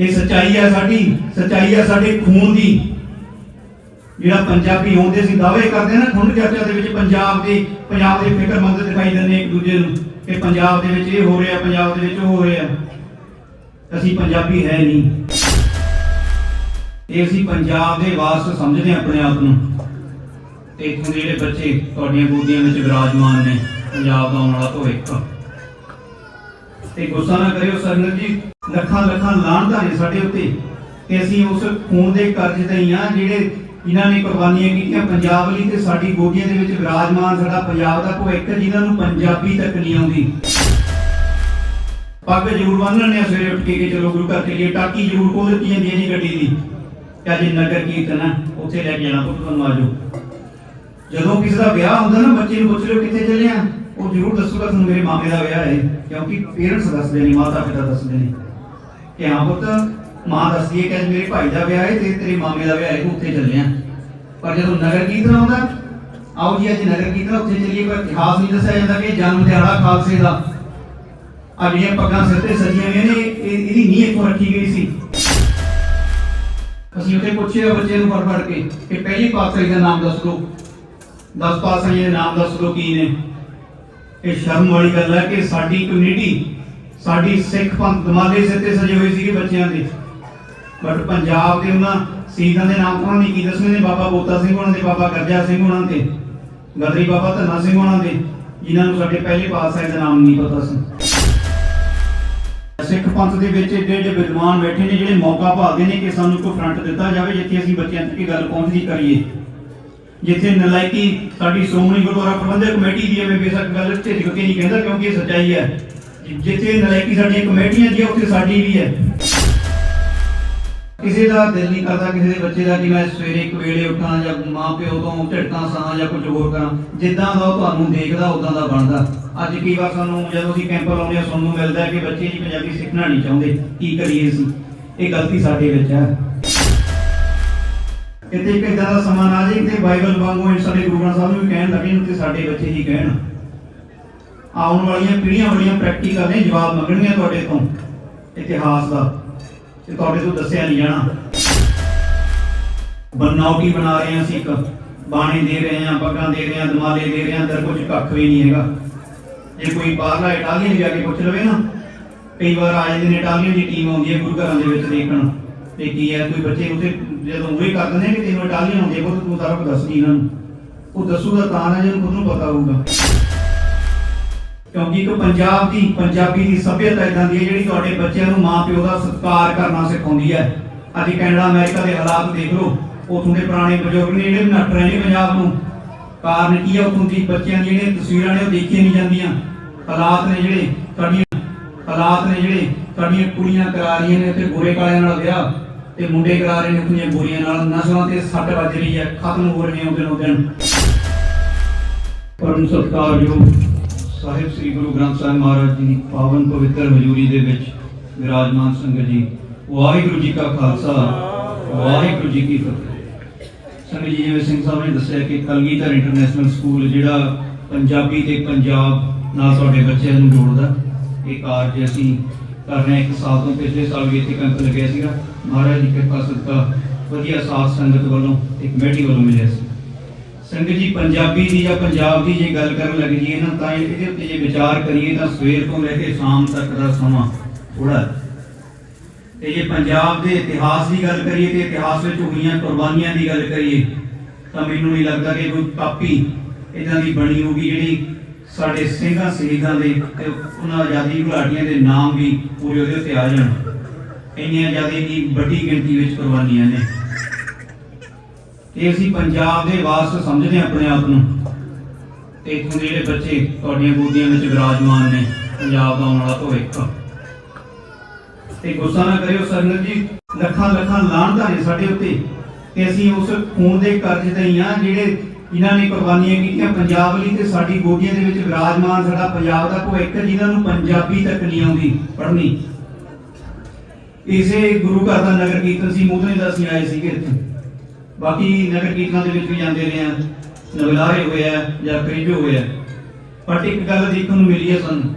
ਇਹ ਸੱਚਾਈ ਹੈ ਸਾਡੀ, ਸੱਚਾਈ ਹੈ ਸਾਡੇ ਖੂਨ ਦੀ। ਜਿਹੜਾ ਪੰਜਾਬੀ ਹੁੰਦੇ ਸੀ, ਦਾਅਵੇ ਕਰਦੇ ਨਾ ਖੁੰਡ ਚਰਚਾ ਦੇ ਵਿੱਚ ਪੰਜਾਬ ਦੇ ਪੰਜਾਬ ਦੇ ਫਿਕਰਮੰਦ ਦਿਖਾਈ ਦਿੰਦੇ ਇੱਕ ਦੂਜੇ ਨੂੰ ਕਿ ਪੰਜਾਬ ਦੇ ਵਿੱਚ ਇਹ ਹੋ ਰਿਹਾ, ਪੰਜਾਬ ਦੇ ਵਿੱਚ ਉਹ ਹੋ ਰਿਹਾ। ਅਸੀਂ ਪੰਜਾਬੀ ਹੈ ਨਹੀਂ। ਇਹ ਅਸੀਂ ਪੰਜਾਬ ਦੇ ਵਾਸਤੇ ਸਮਝਦੇ ਹਾਂ ਆਪਣੇ ਆਪ ਨੂੰ। ਤੇ ਇੱਥੋਂ ਦੇ ਜਿਹੜੇ ਬੱਚੇ ਤੁਹਾਡੀਆਂ ਗੋਦੀਆਂ ਵਿੱਚ ਵਿਰਾਜਮਾਨ ਨੇ, ਪੰਜਾਬ ਦਾ ਆਉਣ ਵਾਲਾ ਭਵਿੱਖ। ਤੇ ਗੁੱਸਾ ਨਾ ਕਰਿਓ ਸਰਨਰ ਜੀ, ਲੱਖਾਂ ਲੱਖਾਂ ਲਾਹਣਤਾਂ ਨੇ ਸਾਡੇ ਉੱਤੇ ਤੇ ਅਸੀਂ ਉਸ ਖੂਨ ਦੇ ਕਰਜ਼ ਤੇ ਹੀ ਆ ਜਿਹੜੇ ਜਿਨ੍ਹਾਂ ਨੇ ਕੁਰਬਾਨੀਆਂ ਕੀਤੀਆਂ ਪੰਜਾਬ ਲਈ ਤੇ ਸਾਡੀ ਗੋਦੀਆਂ ਦੇ ਵਿੱਚ ਵਿਰਾਜਮਾਨ ਸਾਡਾ ਪੰਜਾਬ ਦਾ ਭਵਿੱਖ ਜਿਨ੍ਹਾਂ ਨੂੰ ਪੰਜਾਬੀ ਤੱਕ ਨਹੀਂ ਆਉਂਦੀ। ਪੱਗ ਜ਼ਰੂਰ ਬੰਨ੍ਹਣ ਨੇ ਸਵੇਰੇ ਉੱਠ ਕੇ ਚਲੋ ਗੁਰੂ ਘਰ ਚਲੀਏ। ਟਾਕੀ ਜ਼ਰੂਰ ਕੋਲ ਦਿੱਤੀ ਜਾਂਦੀ ਹੈ ਜੀ ਗੱਡੀ ਦੀ। ਕਿ ਅੱਜ ਨਗਰ ਕੀਰਤਨ ਹੈ, ਉੱਥੇ ਲੈ ਕੇ ਜਾਣਾ ਪੁੱਤ ਤੁਹਾਨੂੰ ਆਜੋ ਜਦੋਂ ਕਿਸੇ ਦਾ ਵਿਆਹ ਹੁੰਦਾ ਨਾ, ਬੱਚੇ ਨੂੰ ਪੁੱਛ ਲਿਓ ਕਿੱਥੇ ਚੱਲੇ ਆ। ਉਹ ਜ਼ਰੂਰ ਦੱਸੂਗਾ ਤੁਹਾਨੂੰ ਮੇਰੇ ਮਾਮੇ ਦਾ ਵਿਆਹ ਹੈ, ਕਿਉਂਕਿ ਪੇਰੈਂਟਸ ਦੱਸਦੇ ਨੇ ਮਾਤਾ ਪਿਤਾ ਦੱਸਦੇ ਨੇ। ਕਿ ਹਾਂ ਪੁੱਤ, ਮਾਂ ਦੱਸਦੀ ਹੈ ਕਿ ਅੱਜ ਮੇਰੇ ਭਾਈ ਦਾ ਵਿਆਹ ਹੈ ਤੇ ਤੇਰੇ ਮਾਮੇ ਦਾ ਵਿਆਹ ਹੈ, ਤੂੰ ਉੱਥੇ ਚੱਲੇ ਆ। ਪਰ ਜਦੋਂ ਨਗਰ ਕੀਰਤਨ ਆਉਂਦਾ, ਆਓ ਜੀ, ਅੱਜ ਨਗਰ ਕੀਰਤਨ ਉੱਥੇ ਚੱਲੀਏ, ਪਰ ਇਤਿਹਾਸ ਨਹੀਂ ਦੱਸਿਆ ਜਾਂਦਾ ਕਿ ਜਨਮ ਦਿਹਾੜਾ ਖਾਲਸੇ ਦਾ। ਆ ਜਿਹੜੀਆਂ ਪੱਗਾਂ ਸਿਰ ਤੇ ਸਜੀਆਂ ਹੋਈਆਂ ਨੇ, ਇਹ- ਇਹਦੀ ਨੀਂਹ ਇੱਥੋਂ ਰੱਖੀ ਗਈ ਸੀ। ਅਸੀਂ ਉੱਥੇ ਪੁੱਛਿਆ ਬੱਚੇ ਨੂੰ ਫੜ ਫੜ ਕੇ ਕਿ ਪਹਿਲੀ ਪਾਤਸ਼ਾਹੀ ਦਾ ਨਾਮ ਦੱਸ ਦਿਓ। 10 ਪਾਤਸ਼ਾਹੀ ਦੇ ਨਾਮ ਦੱਸ ਦਿਓ ਕੀ ਨੇ। ਇਹ ਸ਼ਰਮ ਵਾਲੀ ਗੱਲ ਹੈ ਕਿ ਸਾਡੀ ਕਮਿਊਨਿਟੀ ਸਾਡੀ ਸਿੱਖ ਪੰਥ ਦਮਾਲੇ ਸਿਰ ਤੇ ਸਜੇ ਹੋਏ ਸੀਗੇ ਬੱਚਿਆਂ ਦੇ। ਬਟ ਪੰਜਾਬ ਦੇ ਉਹਨਾਂ ਸ਼ਹੀਦਾਂ ਦੇ ਨਾਮ ਉਹਨਾਂ ਨੇ? ਕੀ ਦੱਸਣੇ ਨੇ ਬਾਬਾ ਬੋਤਾ ਸਿੰਘ ਉਹਨਾਂ ਦੇ ਬਾਬਾ ਗਰਜਾ ਸਿੰਘ ਉਹਨਾਂ ਦੇ ਗਦਰੀ ਬਾਬਾ ਧੰਨਾ ਸਿੰਘ ਉਹਨਾਂ ਦੇ ਜਿਨ੍ਹਾਂ ਨੂੰ ਸਾਡੇ ਪਹਿਲੇ ਪਾਤਸ਼ਾਹ ਦਾ ਨਾਮ ਨਹੀਂ ਪਤਾ ਸੀ। ਸਿੱਖ ਪੰਥ ਦੇ ਵਿੱਚ ਏਡੇ ਏਡੇ ਵਿਦਵਾਨ ਬੈਠੇ ਨੇ, ਜਿਹੜੇ ਮੌਕਾ ਭਾਲਦੇ ਨੇ ਕਿ ਸਾਨੂੰ ਕੋਈ ਫਰੰਟ ਦਿੱਤਾ ਜਾਵੇ, ਜਿੱਥੇ ਅਸੀਂ ਬੱਚਿਆਂ ਤੱਕ ਇਹ ਗੱਲ ਪਹੁੰਚਦੀ ਕਰੀਏ। ਜਿੱਥੇ ਨਲਾਇਕੀ ਸਾਡੀ ਸ਼੍ਰੋਮਣੀ ਗੁਰਦੁਆਰਾ ਪ੍ਰਬੰਧਕ ਕਮੇਟੀ ਦੀ ਹੈ ਬੇਸ਼ੱਕ ਗੱਲ ਝਿਜਕ ਕੇ ਨਹੀਂ, ਕਹਿੰਦਾ ਕਿਉਂਕਿ ਇਹ ਸੱਚਾਈ ਹੈ। ਜਿੱਥੇ ਨਲਾਇਕੀ ਸਾਡੀਆਂ ਕਮੇਟੀਆਂ ਦੀ ਉੱਥੇ ਸਾਡੀ ਵੀ ਹੈ। ਕਿਸੇ ਦਾ ਦਿਲ ਨਹੀਂ ਕਰਦਾ ਕਿਸੇ ਦੇ ਬੱਚੇ ਦਾ ਕਿ ਮੈਂ ਸਵੇਰੇ ਇੱਕ ਵੇਲੇ ਉੱਠਾਂ ਜਾਂ ਮਾਂ ਪਿਓ ਤੋਂ ਝਟਕਾਂ ਸਾਂ ਜਾਂ ਕੁਝ ਹੋਰ ਕਰਾਂ। ਜਿੱਦਾਂ ਦਾ ਉਹ ਤੁਹਾਨੂੰ ਦੇਖਦਾ, ਉਦਾਂ ਦਾ ਬਣਦਾ। ਅੱਜ ਕਈ ਵਾਰ ਸਾਨੂੰ ਜਦੋਂ ਅਸੀਂ ਕੈਂਪ ਲਾਉਂਦੇ ਹਾਂ ਸੁਣਨ ਮਿਲਦਾ ਕਿ ਬੱਚੇ ਜੀ ਪੰਜਾਬੀ ਸਿੱਖਣਾ ਨਹੀਂ ਚਾਹੁੰਦੇ। ਕੀ ਕਰੀਏ ਅਸੀਂ? ਇਹ ਗਲਤੀ ਸਾਡੇ ਵਿੱਚ ਹੈ। ਕਿਤੇ ਇੱਕ ਇਦਾਂ ਦਾ ਸਮਾਂ ਆ ਜਾਏ ਕਿ ਬਾਈਬਲ ਵਾਂਗੂ ਸਾਡੇ ਗੁਰੂ ਗ੍ਰੰਥ ਸਾਹਿਬ ਨੂੰ ਵੀ ਕਹਿਣ ਲੱਗੇ ਤੇ ਸਾਡੇ ਬੱਚੇ ਹੀ ਕਹਿਣ। ਆਉਣ ਵਾਲੀਆਂ ਪੀੜ੍ਹੀਆਂ ਬੜੀਆਂ ਪ੍ਰੈਕਟੀਕਲ ਨੇ, ਜਵਾਬ ਮੰਗਣਗੀਆਂ ਤੁਹਾਡੇ ਤੋਂ, ਇਤਿਹਾਸ ਦਾ, ਤੇ ਤੁਹਾਡੇ ਤੋਂ ਦੱਸਿਆ ਨਹੀਂ ਜਾਣਾ। ਬਨਾਵਟੀ ਬਣਾ ਰਹੇ ਹਾਂ ਅਸੀਂ ਇੱਕ, ਬਾਣੀ ਦੇ ਰਹੇ ਹਾਂ, ਪੱਗਾਂ ਦੇ ਰਹੇ ਹਾਂ ਦਮਾਲੇ ਦੇ ਰਹੇ ਹਾਂ, ਅੰਦਰ ਕੁਝ ਕੱਖ ਵੀ ਨਹੀਂ ਹੈਗਾ। ਜੇ ਕੋਈ ਬਾਹਰਲਾ ਇਟਾਲੀਅਨ ਜਾ ਕੇ ਪੁੱਛ ਲਵੇ ਨਾ, ਕਈ ਵਾਰ ਆ ਜਾਂਦੇ ਨੇ ਇਟਾਲੀਅਨ ਦੀ ਟੀਮ ਆਉਂਦੀ ਹੈ ਗੁਰੂ ਘਰਾਂ ਦੇ ਵਿੱਚ ਦੇਖਣ, ਤੇ ਕੀ ਹੈ, ਕੋਈ ਬੱਚੇ ਉੱਥੇ ਜਦੋਂ ਉਹ ਕਰ ਦਿੰਦੇ ਨੇ ਕਿ ਤੈਨੂੰ ਇਟਾਲੀਅਨ ਆਉਂਦੀ ਹੈ ਤੂੰ ਸਾਰਾ ਕੁਝ ਦੱਸ ਇਹਨਾਂ ਨੂੰ। ਉਹ ਦੱਸੂਗਾ ਤਾਂ ਨਾ ਜਿਹਨੂੰ ਖੁਦ ਨੂੰ ਪਤਾ ਹੋਊਗਾ। ਕਿਉਂਕਿ ਇੱਕ ਪੰਜਾਬ ਦੀ, ਪੰਜਾਬੀ ਦੀ ਸਭਿਅਤਾ ਇਦਾਂ ਦੀ ਹੈ, ਜਿਹੜੀ ਤੁਹਾਡੇ ਬੱਚਿਆਂ ਨੂੰ ਮਾਪਿਓ ਦਾ ਸਤਿਕਾਰ ਕਰਨਾ ਸਿਖਾਉਂਦੀ ਹੈ। ਅੱਜ ਕੈਨੇਡਾ, ਅਮਰੀਕਾ ਦੇ ਹਾਲਾਤ ਦੇਖ ਲਓ। ਉਥੋਂ ਦੇ ਪੁਰਾਣੇ ਬਜ਼ੁਰਗ ਨੇ ਜਿਹੜੇ ਨੱਟ ਰਹੇ ਨੇ ਪੰਜਾਬ ਨੂੰ। ਕਾਰਨ ਕੀ ਹੈ? ਉਥੋਂ ਦੀ ਬੱਚਿਆਂ ਦੀਆਂ ਜਿਹੜੀਆਂ ਤਸਵੀਰਾਂ ਨੇ, ਉਹ ਦੇਖੀਆਂ ਨਹੀਂ ਜਾਂਦੀਆਂ। ਹਾਲਾਤ ਨੇ ਜਿਹੜੇ, ਸਾਡੀਆਂ ਹਾਲਾਤ ਨੇ ਜਿਹੜੇ ਤੁਹਾਡੀਆਂ ਕੁੜੀਆਂ ਕਰਾ ਰਹੀਆਂ ਨੇ, ਉੱਥੇ ਗੋਰੇ ਕਾਲਿਆਂ ਨਾਲ ਵਿਆਹ। ਤੇ ਮੁੰਡੇ ਕਰਾ ਰਹੇ ਨੇ ਆਪਣੀਆਂ ਗੋਰੀਆਂ ਨਾਲ। ਨਸਲਾਂ ਤੇ ਸੱਟ ਵੱਜ ਰਹੀ ਹੈ। ਖਤਮ ਹੋ ਰਹੇ ਨੇ ਦਿਨੋਂ ਦਿਨ। ਪਰਮ ਸਤਿਕਾਰਯੋਗ ਸਾਹਿਬ ਸ੍ਰੀ ਗੁਰੂ ਗ੍ਰੰਥ ਸਾਹਿਬ ਮਹਾਰਾਜ ਜੀ ਦੀ ਪਾਵਨ ਪਵਿੱਤਰ ਹਜ਼ੂਰੀ ਦੇ ਵਿੱਚ ਵਿਰਾਜਮਾਨ ਸੰਗਤ ਜੀ, ਵਾਹਿਗੁਰੂ ਜੀ ਕਾ ਖਾਲਸਾ, ਵਾਹਿਗੁਰੂ ਜੀ ਕੀ ਫਤਿਹ। ਸੰਗਤ ਜੀ, ਜਿਵੇਂ ਸਿੰਘ ਸਾਹਿਬ ਨੇ ਦੱਸਿਆ ਕਿ ਕਲਗੀਧਰ ਇੰਟਰਨੈਸ਼ਨਲ ਸਕੂਲ ਜਿਹੜਾ ਪੰਜਾਬੀ ਤੇ ਪੰਜਾਬ ਨਾਲ ਤੁਹਾਡੇ ਬੱਚਿਆਂ ਨੂੰ ਜੋੜਦਾ, ਇਹ ਕਾਰਜ ਅਸੀਂ ਕਰ ਰਹੇ ਇੱਕ ਸਾਲ ਤੋਂ ਪਿਛਲੇ ਸਾਲ ਵੀ ਇੱਥੇ ਕੈਂਪ ਲੱਗਿਆ ਸੀਗਾ। ਮਹਾਰਾਜ ਦੀ ਕਿਰਪਾ ਸਦਕਾ ਵਧੀਆ ਸਾਥ ਸੰਗਤ ਵੱਲੋਂ ਇੱਕ ਕਮੇਟੀ ਵੱਲੋਂ ਮਿਲਿਆ ਸੀ। ਸੰਗਤ ਜੀ, ਪੰਜਾਬੀ ਦੀ ਜਾਂ ਪੰਜਾਬ ਦੀ ਜੇ ਗੱਲ ਕਰਨ ਲੱਗ ਜੀਏ ਨਾ, ਤਾਂ ਇਹਦੇ ਉੱਤੇ ਜੇ ਵਿਚਾਰ ਕਰੀਏ ਤਾਂ ਸਵੇਰ ਤੋਂ ਲੈ ਕੇ ਸ਼ਾਮ ਤੱਕ ਦਾ ਸਮਾਂ ਥੋੜਾ ਤੇ ਜੇ ਪੰਜਾਬ ਦੇ ਇਤਿਹਾਸ ਦੀ ਗੱਲ ਕਰੀਏ ਤੇ ਇਤਿਹਾਸ ਵਿੱਚ ਹੋਈਆਂ ਕੁਰਬਾਨੀਆਂ ਦੀ ਗੱਲ ਕਰੀਏ, ਤਾਂ ਮੈਨੂੰ ਨਹੀਂ ਲੱਗਦਾ ਕਿ ਕੋਈ ਕਾਪੀ ਇਦਾਂ ਦੀ ਬਣੀ ਹੋਊਗੀ ਜਿਹੜੀ ਸਾਡੇ ਸਿੰਘਾਂ ਸ਼ਹੀਦਾਂ ਦੇ ਤੇ ਉਹਨਾਂ ਆਜ਼ਾਦੀ ਘੁਲਾਟੀਆਂ ਦੇ ਨਾਮ ਵੀ ਪੂਰੇ ਉਹਦੇ ਉੱਤੇ ਆ ਜਾਣ। ਇੰਨੀਆਂ ਜ਼ਿਆਦਾ ਦੀ ਵੱਡੀ ਗਿਣਤੀ ਵਿੱਚ ਕੁਰਬਾਨੀਆਂ ਨੇ। ਤੇ ਅਸੀਂ ਪੰਜਾਬ ਦੇ ਵਾਰਸ ਸਮਝਦੇ ਹਾਂ ਆਪਣੇ ਆਪ ਨੂੰ। ਤੇ ਇੱਥੋਂ ਦੇ ਜਿਹੜੇ ਬੱਚੇ ਤੁਹਾਡੀਆਂ ਗੋਦੀਆਂ ਵਿੱਚ ਵਿਰਾਜਮਾਨ ਨੇ, ਪੰਜਾਬ ਦਾ ਆਉਣ ਵਾਲਾ ਭਵਿੱਖ। ਤੇ ਗੁੱਸਾ ਨਾ ਕਰਿਓ ਸਰਨਰ ਜੀ ਲੱਖਾਂ ਲੱਖਾਂ ਲਾਹਣਤਾਂ ਨੇ ਸਾਡੇ ਉੱਤੇ। ਤੇ ਅਸੀਂ ਉਸ ਖੂਨ ਦੇ ਕਰਜ਼ ਤੇ ਹੀ ਆ ਜਿਹੜੇ ਜਿਨ੍ਹਾਂ ਨੇ ਕੁਰਬਾਨੀਆਂ ਕੀਤੀਆਂ ਪੰਜਾਬ ਲਈ ਤੇ ਸਾਡੀ ਗੋਦੀਆਂ ਦੇ ਵਿੱਚ ਵਿਰਾਜਮਾਨ ਸਾਡਾ ਪੰਜਾਬ ਦਾ ਭਵਿੱਖ ਜਿਨ੍ਹਾਂ ਨੂੰ ਪੰਜਾਬੀ ਤੱਕ ਨਹੀਂ ਆਉਂਦੀ ਪੜ੍ਹਨੀ। ਇਸੇ ਗੁਰੂ ਘਰ ਦਾ ਨਗਰ ਕੀਰਤਨ ਸੀ ਮੂਹਰੇ ਦਾ ਅਸੀਂ ਆਏ ਸੀਗੇ ਇੱਥੇ। ਬਾਕੀ ਨਗਰ ਕੀਰਤਨਾਂ ਦੇ ਵਿੱਚ ਵੀ ਜਾਂਦੇ ਰਹੇ ਆ ਨਵਲਾਰੇ ਹੋਏ ਆ ਜਾਂ ਕਰੀਬੇ ਹੋਏ ਆ। ਬਟ ਇੱਕ ਗੱਲ ਦੇਖਣ ਨੂੰ ਮਿਲੀ ਹੈ ਸਾਨੂੰ।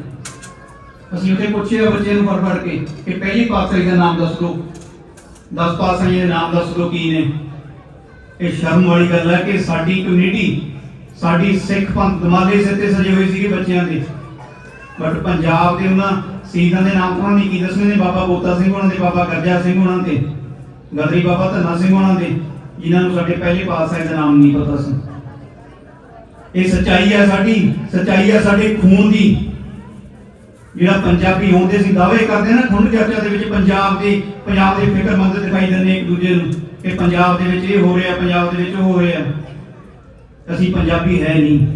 ਅਸੀਂ ਉੱਥੇ ਪੁੱਛਿਆ ਬੱਚੇ ਨੂੰ ਫੜ ਫੜ ਕੇ ਕਿ ਪਹਿਲੀ ਪਾਤਸ਼ਾਹੀ ਦਾ ਨਾਮ ਦੱਸ ਦਿਓ। 10 ਪਾਤਸ਼ਾਹੀ ਦੇ ਨਾਮ ਦੱਸ ਦਿਓ ਕੀ ਨੇ। ਇਹ ਸ਼ਰਮ ਵਾਲੀ ਗੱਲ ਹੈ ਕਿ ਸਾਡੀ ਕਮਿਊਨਿਟੀ ਸਾਡੀ ਸਿੱਖ ਪੰਥ ਦਮਾਲੇ ਸਿਰ ਸਜੇ ਹੋਏ ਸੀਗੇ ਬੱਚਿਆਂ ਦੇ। ਬਟ ਪੰਜਾਬ ਦੇ ਉਹਨਾਂ ਸ਼ਹੀਦਾਂ ਦੇ ਨਾਮ ਉਹਨਾਂ ਨੇ? ਕੀ ਦੱਸਣੇ ਨੇ? ਬਾਬਾ ਬੋਤਾ ਸਿੰਘ ਉਹਨਾਂ ਦੇ, ਬਾਬਾ ਗਰਜਾ ਸਿੰਘ ਉਹਨਾਂ ਦੇ, ਗਦਰੀ ਬਾਬਾ ਧੰਨਾ ਸਿੰਘ ਉਹਨਾਂ ਦੇ, ਜਿਨ੍ਹਾਂ ਨੂੰ ਸਾਡੇ ਪਹਿਲੇ ਪਾਤਸ਼ਾਹ ਦਾ ਨਾਮ ਨਹੀਂ ਪਤਾ ਸੀ। ਇਹ ਸੱਚਾਈ ਹੈ ਸਾਡੀ, ਸੱਚਾਈ ਹੈ ਸਾਡੇ ਖੂਨ ਦੀ। ਜਿਹੜਾ ਪੰਜਾਬੀ ਹੁੰਦੇ ਸੀ, ਦਾਅਵੇ ਕਰਦੇ ਨਾ ਖੁੰਡ ਚਰਚਾ ਦੇ ਵਿੱਚ, ਪੰਜਾਬ ਦੇ ਪੰਜਾਬ ਦੇ ਫਿਕਰਮੰਦ ਦਿਖਾਈ ਦਿੰਦੇ ਇੱਕ ਦੂਜੇ ਨੂੰ। ਕਿ ਪੰਜਾਬ ਦੇ ਵਿੱਚ ਇਹ ਹੋ ਰਿਹਾ, ਪੰਜਾਬ ਦੇ ਵਿੱਚ ਉਹ ਹੋ ਰਿਹਾ। ਅਸੀਂ ਪੰਜਾਬੀ ਹੈ ਨਹੀਂ।